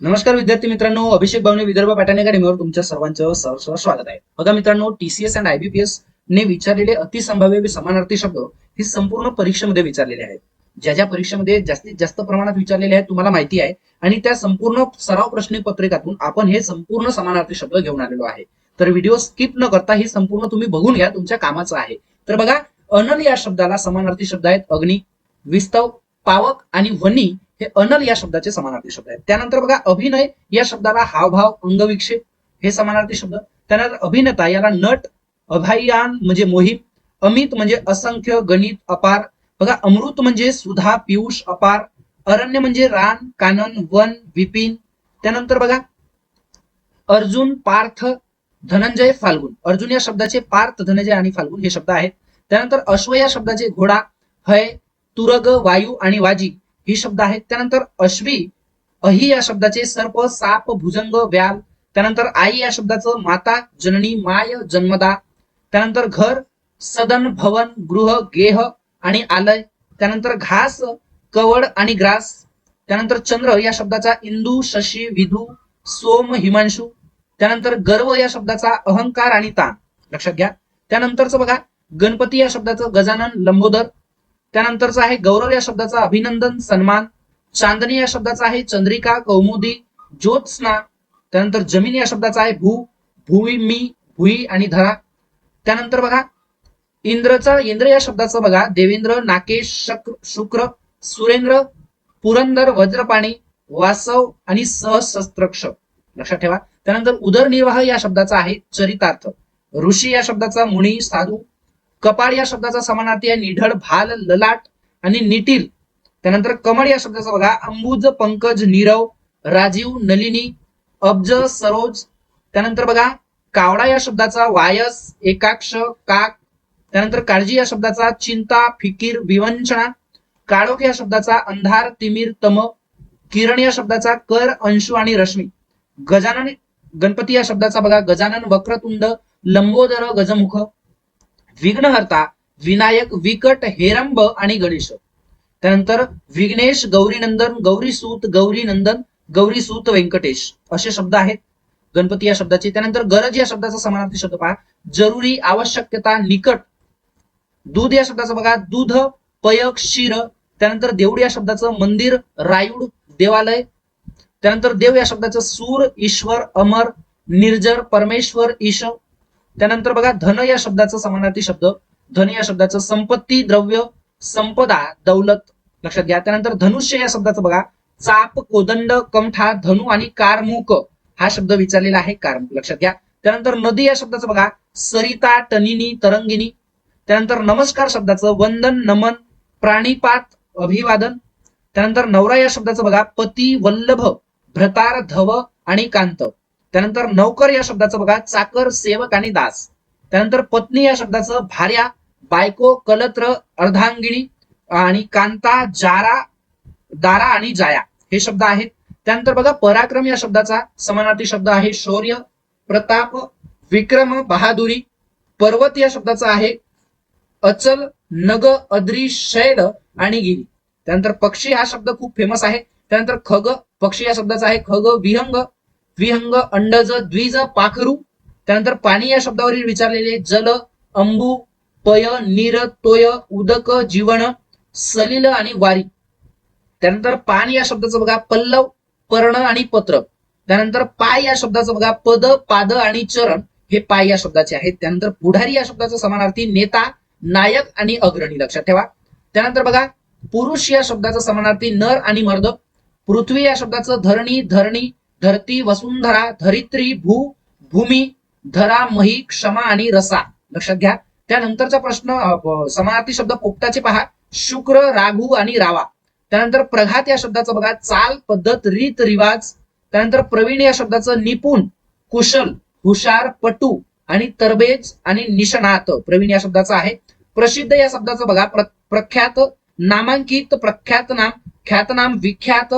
नमस्कार विद्यार्थी मित्रांनो अभिषेक भावने विदर्भ पॅटर्न अकॅडमीवर तुमच्या सर्वांचं सहर्ष स्वागत आहे. बघा मित्रांनो टीसीएस अँड आयबीपीएस ने विचारलेले अतिसंभाव्य समानार्थी शब्द हे संपूर्ण परीक्षेमध्ये विचारलेले आहेत. ज्या ज्या परीक्षेमध्ये जास्तीत जास्त प्रमाणात विचारलेले आहेत तुम्हाला माहिती आहे. आणि त्या संपूर्ण सराव प्रश्न पत्रिकातून आपण हे संपूर्ण समानार्थी शब्द घेऊन आलेलो आहे. तर व्हिडिओ स्किप न करता हे संपूर्ण तुम्ही बघून घ्या तुमच्या कामाचं आहे. तर बघा अनल या शब्दाला समानार्थी शब्द आहेत. अग्नी विस्तव पावक आणि वनी हे अनल या शब्दाचे समानार्थी शब्द आहेत. त्यानंतर बघा अभिनय या शब्दाला हावभाव अंगविक्षेप हे समानार्थी शब्द. त्यानंतर अभिनेता याला नट अभयान म्हणजे मोहीम अमित म्हणजे असंख्य गणित अपार. बघा अमृत म्हणजे सुधा पियुष अपार. अरण्य म्हणजे रान कानन वन विपिन. त्यानंतर बघा अर्जुन पार्थ धनंजय फाल्गुन. अर्जुन या शब्दाचे पार्थ धनंजय आणि फाल्गुन हे शब्द आहेत. त्यानंतर अश्व या शब्दाचे घोडा हय तुरग वायू आणि वाजी. ही शब्द आहेत. त्यानंतर अश्वी अहि या शब्दाचे सर्प साप भुजंग व्याल. त्यानंतर आई या शब्दाचं माता जननी माय जन्मदा. त्यानंतर घर सदन भवन गृह गेह आणि आलय. त्यानंतर घास कवड आणि ग्रास. त्यानंतर चंद्र या शब्दाचा इंदू शशी विधू सोम हिमांशू. त्यानंतर गर्व या शब्दाचा अहंकार आणि ताण लक्षात घ्या. त्यानंतरचं बघा गणपती या शब्दाचं गजानन लंबोदर. त्यानंतरचा आहे गौरव या शब्दाचा अभिनंदन सन्मान. चांदणी या शब्दाचा आहे चंद्रिका कौमुदी ज्योत्स्ना. त्यानंतर जमीन या शब्दाचा आहे भू भूई मी भुई आणि धरा. त्यानंतर बघा इंद्रचा इंद्र या शब्दाचं बघा देवेंद्र नाकेश शक्र शुक्र सुरेंद्र पुरंदर वज्रपाणी वासव आणि सहस्त्रक्ष लक्षात ठेवा. त्यानंतर उदरनिर्वाह या शब्दाचा आहे चरितार्थ. ऋषी या शब्दाचा मुनी साधू कपाळ या शब्दाचा समानार्थी आहे निढळ भाल ललाट आणि निटील. त्यानंतर कमळ या शब्दाचा बघा अंबुज पंकज नीरव राजीव नलिनी अब्ज सरोज. त्यानंतर बघा कावडा या शब्दाचा वायस एकाक्ष काक. त्यानंतर काळजी या शब्दाचा चिंता फिकीर विवंचना. काळोख या शब्दाचा अंधार तिमीर तम. किरण या शब्दाचा कर अंशु आणि रश्मी. गजानन गणपती या शब्दाचा बघा गजानन वक्रतुंड लंबोदर गजमुख. विघ्नहर्ता विनायक विकट हेरंब आणि गणेश. त्यानंतर विघ्नेश गौरीनंदन गौरीसूत गौरीनंदन गौरीसूत व्यंकटेश. असे शब्द आहेत. गणपती या शब्दाचे. त्यानंतर गरज या शब्दाचा समानार्थी शब्द पहा. जरुरी आवश्यकता निकट. दूध या शब्दाचं बघा. दूध पयक शिर. त्यानंतर देऊळ या शब्दाचं मंदिर रायूड देवालय. त्यानंतर देव या शब्दाचं सूर ईश्वर अमर निर्जर परमेश्वर ईश. त्यानंतर बघा धन या शब्दाचा समानार्थी शब्द धन या शब्दाचं संपत्ती द्रव्य संपदा दौलत लक्षात घ्या. त्यानंतर धनुष्य या शब्दाचं बघा चाप कोदंड कमठा धनु आणि कारमुक हा शब्द विचारलेला आहे कारमुक लक्षात घ्या. त्यानंतर नदी या शब्दाचं बघा सरिता टनिनी तरंगिनी. त्यानंतर नमस्कार शब्दाचं वंदन नमन प्राणीपात अभिवादन. त्यानंतर नवरा या शब्दाचं बघा पती वल्लभ भ्रतार धव आणि कांत. त्यानंतर नौकर या शब्दाचं बघा चाकर सेवक आणि दास. त्यानंतर पत्नी या शब्दाचं भार्या बायको कलत्र अर्धांगिणी आणि कांता जारा दारा आणि जाया हे शब्द आहेत. त्यानंतर बघा पराक्रम या शब्दाचा समानार्थी शब्द आहे शौर्य प्रताप विक्रम बहादुरी. पर्वत या शब्दाचा आहे अचल नग अद्री शैल आणि गिरी. त्यानंतर पक्षी हा शब्द खूप फेमस आहे. त्यानंतर खग पक्षी या शब्दाचा आहे खग विहंग. द्विहंग अंडज द्विज पाखरू. त्यानंतर पाणी या शब्दावरील विचारलेले जल अंबू पय नीर तोय उदक जीवन सलिल आणि वारी. त्यानंतर पान या शब्दाचं बघा. पल्लव पर्ण आणि पत्र. त्यानंतर पाय या शब्दाचं बघा. पद पाद आणि चरण हे पाय या शब्दाचे आहेत. त्यानंतर पुढारी या शब्दाचा समानार्थी नेता नायक आणि अग्रणी. लक्षात ठेवा. त्यानंतर बघा. पुरुष या शब्दाचा समानार्थी नर आणि मर्द. पृथ्वी या शब्दाचं धरणी धरणी धरती वसुंधरा धरित्री भू भूमी धरा मही क्षमा आणि रसा. लक्षात घ्या. त्यानंतरचा प्रश्न समानार्थी शब्द पोपटाचे पहा. शुक्र राघू आणि रावा. त्यानंतर प्रघात या शब्दाचं बघा. चाल पद्धत रीत रिवाज. त्यानंतर प्रवीण या शब्दाचं निपुण कुशल हुशार पटू आणि तरबेज आणि निष्णात. प्रवीण या शब्दाचा आहे. प्रसिद्ध या शब्दाचं बघा. प्र- प्रख्यात नामांकित प्रख्यात नाम ख्यातनाम विख्यात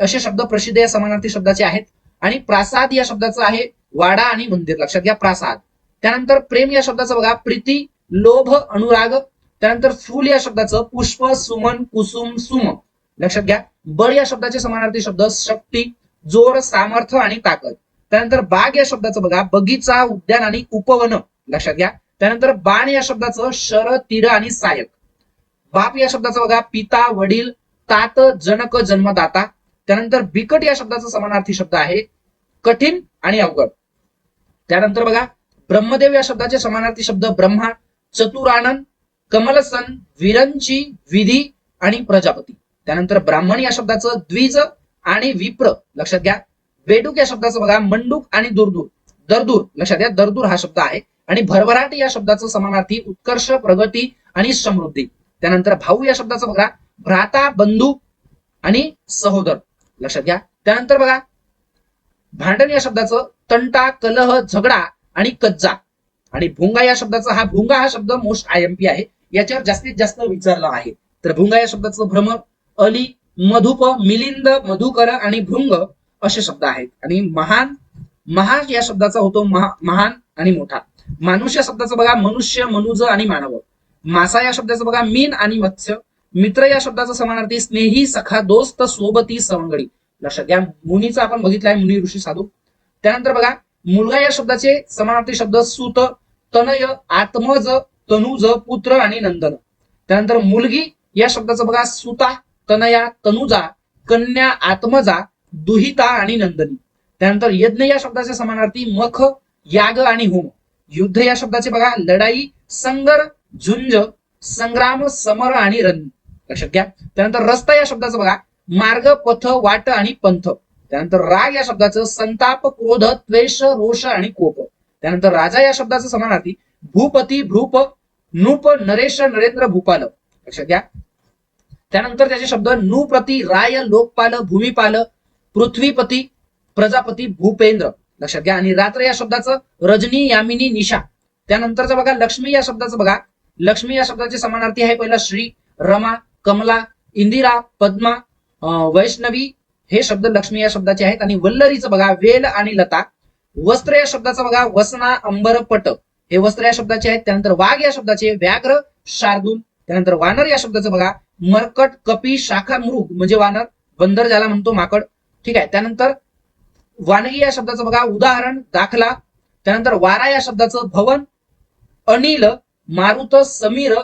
असे शब्द प्रसिद्ध या समानार्थी शब्दाचे आहेत. आणि प्रासाद या शब्दाचं आहे वाडा आणि मंदिर. लक्षात घ्या प्रासाद. त्यानंतर प्रेम या शब्दाचं बघा. प्रीती लोभ अनुराग. त्यानंतर फुल या शब्दाचं पुष्प सुमन कुसुम सुम. लक्षात घ्या. बळ या शब्दाचे समानार्थी शब्द शक्ती जोर सामर्थ्य आणि ताकद. त्यानंतर बाग या शब्दाचं बघा. बगीचा उद्यान आणि उपवन. लक्षात घ्या. त्यानंतर बाण या शब्दाचं शर तीर आणि सायक बाप या शब्दाचं बघा. पिता वडील तात जनक जन्मदाता. त्यानंतर बिकट या शब्दाचा समानार्थी शब्द आहे कठीण आणि अवघड. त्यानंतर बघा ब्रह्मदेव या शब्दाचे समानार्थी शब्द ब्रह्मा चतुरानंद कमलसन विरंची विधी आणि प्रजापती. त्यानंतर ब्राह्मण या शब्दाचं द्विज आणि विप्र लक्षात घ्या. बेडूक या शब्दाचं बघा मंडूक आणि दुर्दूर. दरदूर लक्षात घ्या दरदूर हा शब्द आहे. आणि भरभराट या शब्दाचं समानार्थी उत्कर्ष प्रगती आणि समृद्धी. त्यानंतर भाऊ या शब्दाचं बघा भ्राता बंधू आणि सहोदर. लक्षात घ्या. त्यानंतर बघा भांडण या शब्दाचं तंटा कलह झगडा आणि कज्जा. आणि भुंगा या शब्दाचा हा भुंगा हा शब्द मोस्ट आय एम पी आहे. याच्यावर जास्तीत जास्त विचारला आहे. तर भुंगा या शब्दाचं भ्रम अली मधुप मिलिंद मधुकर आणि भृंग असे शब्द आहेत. आणि महान महा या शब्दाचा होतो महा- महान आणि मोठा. मानुष या शब्दाचं बघा मनुष्य मनुज आणि मानव. मासा या शब्दाचं बघा मीन आणि मत्स्य. मित्र या शब्दाचा समानार्थी स्नेही सखा दोस्त सोबती सवंगडी. लक्षात घ्या मुनीचा आपण बघितलाय मुनी ऋषी साधू. त्यानंतर बघा मुलगा या शब्दाचे समानार्थी शब्द सुत तनय आत्मज तनुज पुत्र आणि नंदन. त्यानंतर मुलगी या शब्दाचं बघा सुता तनया तनुजा कन्या आत्मजा दुहिता आणि नंदनी. त्यानंतर यज्ञ या शब्दाचे समानार्थी मख याग आणि होम. युद्ध या शब्दाचे बघा लढाई संगर झुंज संग्राम समर आणि रण लक्षात घ्या. त्यानंतर रस्ता या शब्दाचं बघा. मार्ग पथ वाट आणि पंथ. त्यानंतर राग या शब्दाचं संताप क्रोध त्वेष रोष आणि कोप. त्यानंतर राजा या शब्दाचं समानार्थी भूपती भ्रूप नूप नरेश नरेंद्र भूपाल. लक्षात घ्या. त्यानंतर त्याचे शब्द नुप्रती राय लोकपाल भूमिपाल पृथ्वीपती प्रजापती भूपेंद्र. लक्षात घ्या. आणि रात्र या शब्दाचं रजनी यामिनी निशा. त्यानंतरचं बघा लक्ष्मी या शब्दाचं बघा. लक्ष्मी या शब्दाचे समानार्थी आहे पहिला श्री रमा. कमला इंदिरा पद्मा अं, वैष्णवी हे शब्द लक्ष्मी या शब्दाचे आहेत. आणि वल्लरीचं बघा वेल आणि लता. वस्त्र या शब्दाचं बघा वसना अंबर पट हे वस्त्र या शब्दाचे आहेत. त्यानंतर वाघ या शब्दाचे व्याघ्र शार्दूल. त्यानंतर वानर या शब्दाचं बघा मरकट कपी शाखा मृग म्हणजे वानर. बंदर ज्याला म्हणतो माकड. ठीक आहे. त्यानंतर वानगी या शब्दाचं बघा उदाहरण दाखला. त्यानंतर वारा या शब्दाचं भवन अनिल मारुत समीर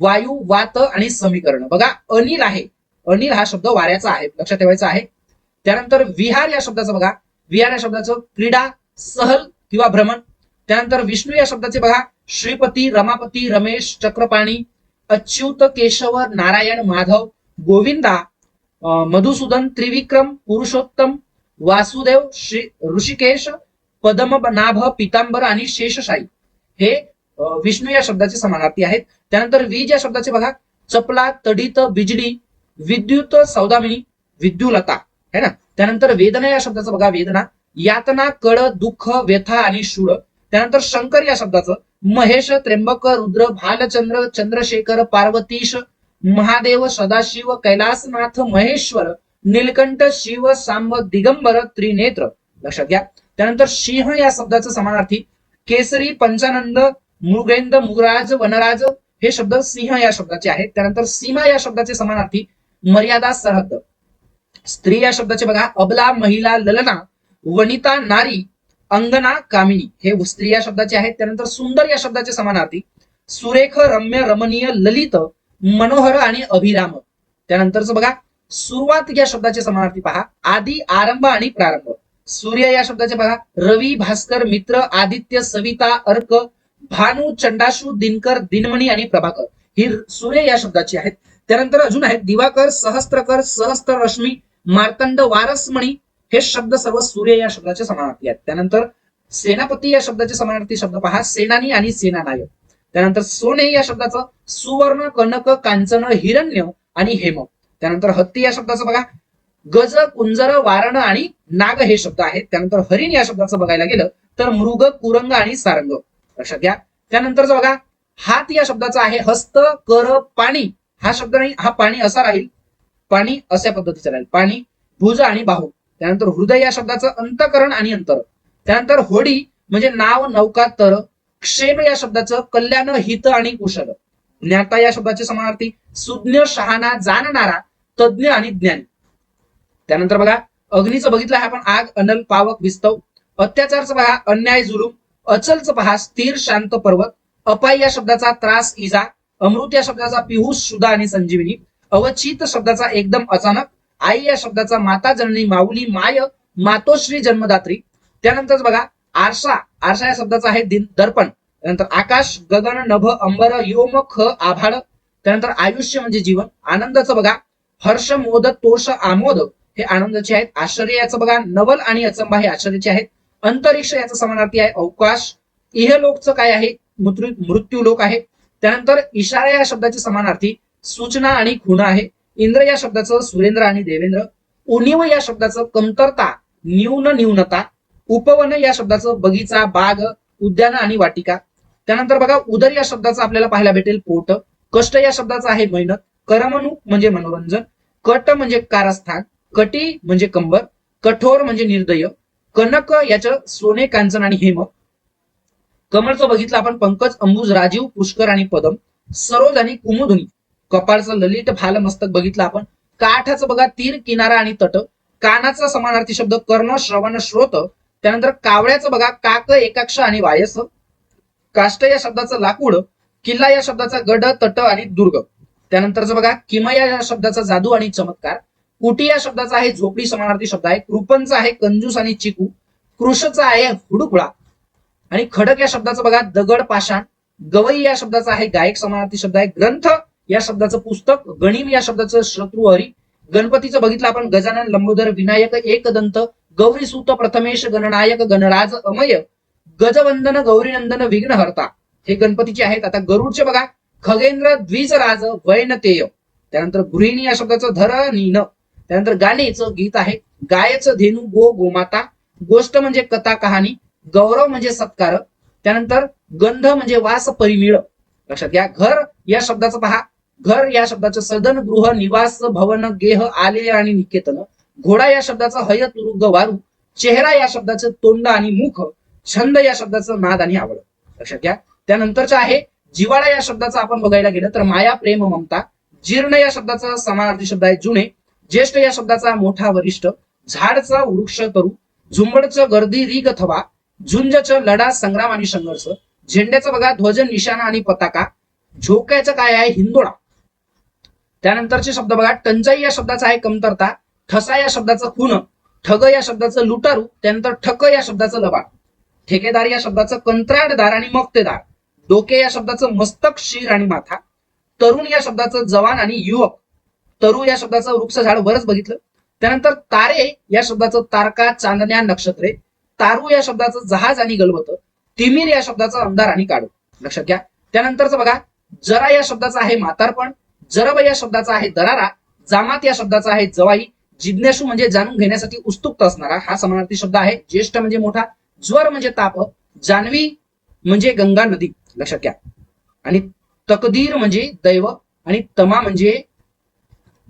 वायू वात आणि समीकरण. बघा अनिल आहे. अनिल हा शब्द वाऱ्याचा आहे. लक्षात ठेवायचा आहे. त्यानंतर विहार या शब्दाचं बघा. विहार या शब्दाचं क्रीडा सहल किंवा भ्रमण. त्यानंतर विष्णू या शब्दाचे बघा. श्रीपती रमापती रमेश चक्रपाणी अच्युत केशव नारायण माधव गोविंदा मधुसूदन त्रिविक्रम पुरुषोत्तम वासुदेव श्री ऋषिकेश पद्मनाभ पितांबर आणि शेषशाही. हे विष्णू या शब्दाचे समानार्थी आहेत. त्यानंतर वीज या शब्दाचे बघा. चपला तडित बिजली विद्युत सौदामिनी विद्युलता. है ना? त्यानंतर वेदना या शब्दाचं बघा वेदना. यातना कळ दुःख व्यथा आणि शूळ. त्यानंतर शंकर या शब्दाचं. महेश त्र्यंबक रुद्र भालचंद्र चंद्रशेखर पार्वतीश महादेव सदाशिव कैलासनाथ महेश्वर नीलकंठ शिव सांब दिगंबर त्रिनेत्र. लक्षात घ्या. त्यानंतर सिंह या शब्दाचं समानार्थी. केसरी पंचानंद मृगेंद्र मुगराज वनराज हे शब्द सिंह या शब्दाचे आहेत. त्यानंतर सीमा या शब्दाचे समानार्थी मर्यादा सरहद्द. स्त्री या शब्दाचे बघा अबला महिला ललना वनिता नारी अंगना कामिनी हे स्त्री या शब्दाचे आहेत. त्यानंतर सुंदर या शब्दाचे समानार्थी सुरेख रम्य रमणीय ललित मनोहर आणि अभिराम. त्यानंतरच बघा सुरुवात या शब्दाचे समानार्थी पहा. आदी आरंभ आणि प्रारंभ. सूर्य या शब्दाचे बघा रवी भास्कर मित्र आदित्य सविता अर्क भानू चंडाशू दिनकर दिनमणी आणि प्रभाकर ही सूर्य या शब्दाची आहेत. त्यानंतर अजून आहेत दिवाकर सहस्त्रकर सहस्त्र रश्मी मार्तंड वारसमणी हे शब्द सर्व सूर्य या शब्दाचे समानार्थी आहेत. त्यानंतर सेनापती या शब्दाचे समानार्थी शब्द पहा सेनानी आणि सेनानायक. त्यानंतर सोने या शब्दाचं सुवर्ण कनक कांचन हिरण्य आणि हेम. त्यानंतर हत्ती या शब्दाचं बघा गज कुंजर वारण आणि नाग हे शब्द आहेत. त्यानंतर हरिण या शब्दाचं बघायला गेलं तर मृग कुरंग आणि सारंग. लक्षात घ्या. त्यानंतरच बघा हात या शब्दाचा आहे हस्त कर पाणी. हा शब्द नाही हा पाणी असा राहील. पाणी अशा पद्धतीचा राहील. पाणी भुज आणि बाहू. त्यानंतर हृदय या शब्दाचं अंतकरण आणि अंतर. त्यानंतर होडी म्हणजे नाव नौका तर. क्षेम या शब्दाचं कल्याण हित आणि कुशल. ज्ञाता या शब्दाचे समानार्थी. सुज्ञ शहाणा जाणणारा तज्ञ आणि ज्ञानी. त्यानंतर बघा अग्नीचं बघितलं आहे आपण. आग अनल पावक विस्तव. अत्याचारचं बघा अन्याय जुलूम. अचलच पहा स्थिर शांत पर्वत अपाय या शब्दाचा त्रास इजा अमृत या शब्दाचा पिहुष सुधा आणि संजीवनी अवचित शब्दाचा एकदम अचानक आई या शब्दाचा माता जननी माऊली माय मातोश्री जन्मदात्री. त्यानंतर बघा आरसा आरसा या शब्दाचा आहे दिन दर्पण. त्यानंतर आकाश गगन नभ अंबर योम ख आभाळ. त्यानंतर आयुष्य म्हणजे जीवन. आनंदाचं बघा हर्ष मोद तोष आमोद हे आनंदाचे आहेत. आश्चर्य याचं बघा नवल आणि अचंबा हे आश्चर्याचे आहेत. अंतरिक्ष याचा समानार्थी आहे. अवकाश इहलोकचं काय आहे? मृत्यू लोक आहे. त्यानंतर इशारा या शब्दाचे समानार्थी सूचना आणि खुण आहे. इंद्र या शब्दाचं सुरेंद्र आणि देवेंद्र. उणीव या शब्दाचं कमतरता न्यून न्यूनता. उपवन या शब्दाचं बगीचा बाग उद्यान आणि वाटिका. त्यानंतर बघा उदर या शब्दाचं आपल्याला पाहायला भेटेल पोट. कष्ट या शब्दाचं आहे मेहनत करमणूक म्हणजे मनोरंजन. कट म्हणजे कारस्थान. कटी म्हणजे कंबर. कठोर म्हणजे निर्दय. कनक याचं सोने कांचन आणि हेम. कमळचं बघितलं आपण पंकज अंबुज राजीव पुष्कर आणि पदम. सरोज आणि कुमुदुनी. कपाळचं ललित भाल मस्तक बघितलं आपण. काठाचं बघा तीर किनारा आणि तट. कानाचा समानार्थी शब्द कर्ण श्रवण श्रोत. त्यानंतर कावळ्याचं बघा काक एकाक्ष आणि वायस. काष्ट या शब्दाचं लाकूड किल्ला या शब्दाचा गड तट आणि दुर्ग. त्यानंतरचं बघा किमया या शब्दाचा जादू आणि चमत्कार. कुटी या शब्दाचा आहे झोपडी समानार्थी शब्द आहे कृपनचा आहे कंजूस आणि चिकू कृषचा आहे हुडुकुळा. आणि खडक या शब्दाचं बघा दगड पाषाण गवई या शब्दाचा आहे गायक समानार्थी शब्द आहे ग्रंथ या शब्दाचं पुस्तक गणिम या शब्दाचं शत्रुहरी गणपतीचं बघितलं आपण गजानन लंबोदर विनायक एकदंत गौरी सूत प्रथमेश गणनायक गणराज अमय गजवंदन गौरीनंदन विघ्नहर्ता. हे गणपतीचे आहेत. आता गरुडचे बघा खगेंद्र द्विजराज वैनतेय. त्यानंतर गृहिणी या शब्दाचं धर नीन. त्यानंतर गाणेचं गीत आहे गायचं धेनू गो गोमाता. गोष्ट म्हणजे कथा कहाणी गौरव म्हणजे सत्कार. त्यानंतर गंध म्हणजे वास परिमिळ लक्षात घ्या घर या शब्दाचं पहा. घर या शब्दाचं सदन गृह निवास भवन गेह आले आणि निकेतन. घोडा या शब्दाचं हय तुरुग वारू. चेहरा या शब्दाचं तोंड आणि मुख. छंद या शब्दाचं नाद आणि आवड. लक्षात घ्या. त्यानंतरचं आहे जिवाळा या शब्दाचं आपण बघायला गेलं तर माया प्रेम ममता. जीर्ण या शब्दाचा समानार्थी शब्द आहे जुने. ज्येष्ठ या शब्दाचा मोठा वरिष्ठ झाडचा वृक्ष तरू झुंबडचं गर्दी रीग थवा झुंजचं लढा संग्राम आणि संघर्ष झेंड्याचं बघा ध्वज निशाणा आणि पताका झोक्याचं काय आहे? हिंदोळा. त्यानंतरचे शब्द बघा टंचाई या शब्दाचा आहे कमतरता ठसा या शब्दाचं खून ठग या शब्दाचं लुटारू त्यानंतर ठक या शब्दाचं लबाड. ठेकेदार या शब्दाचं कंत्राटदार आणि मक्तेदार. डोके या शब्दाचं मस्तक शिर आणि माथा. तरुण या शब्दाचं जवान आणि युवक. तरू या शब्दाचं वृक्ष झाड वरच बघितलं. त्यानंतर तारे या शब्दाचं तारका चांदण्या नक्षत्रे. तारू या शब्दाचं जहाज आणि गलबत. तिमीर या शब्दाचं अंधार आणि काढू लक्षात घ्या. त्यानंतरचं बघा जरा या शब्दाचा आहे म्हातारपण जरब या शब्दाचा आहे दरारा जामात या शब्दाचा आहे जवाई जिज्ञासू म्हणजे जाणून घेण्यासाठी उत्सुक असणारा हा समानार्थी शब्द आहे. ज्येष्ठ म्हणजे मोठा ज्वर म्हणजे ताप जान्हवी म्हणजे गंगा नदी. लक्षात घ्या. आणि तकदीर म्हणजे दैव आणि तमा म्हणजे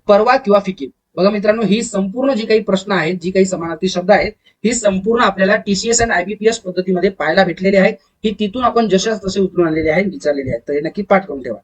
परवा किंवा फिकीर. बघा मित्रांनो ही संपूर्ण जी काही प्रश्न आहेत जी काही समानार्थी शब्द आहेत ही संपूर्ण आपल्याला टीसीएस आणि आयबीपीएस पद्धतीमध्ये पाहायला भेटलेली आहेत. ही तिथून आपण जशाच तसे उतरून आलेले आहेत विचारलेले आहेत. तर हे नक्की पाठ करून ठेवा.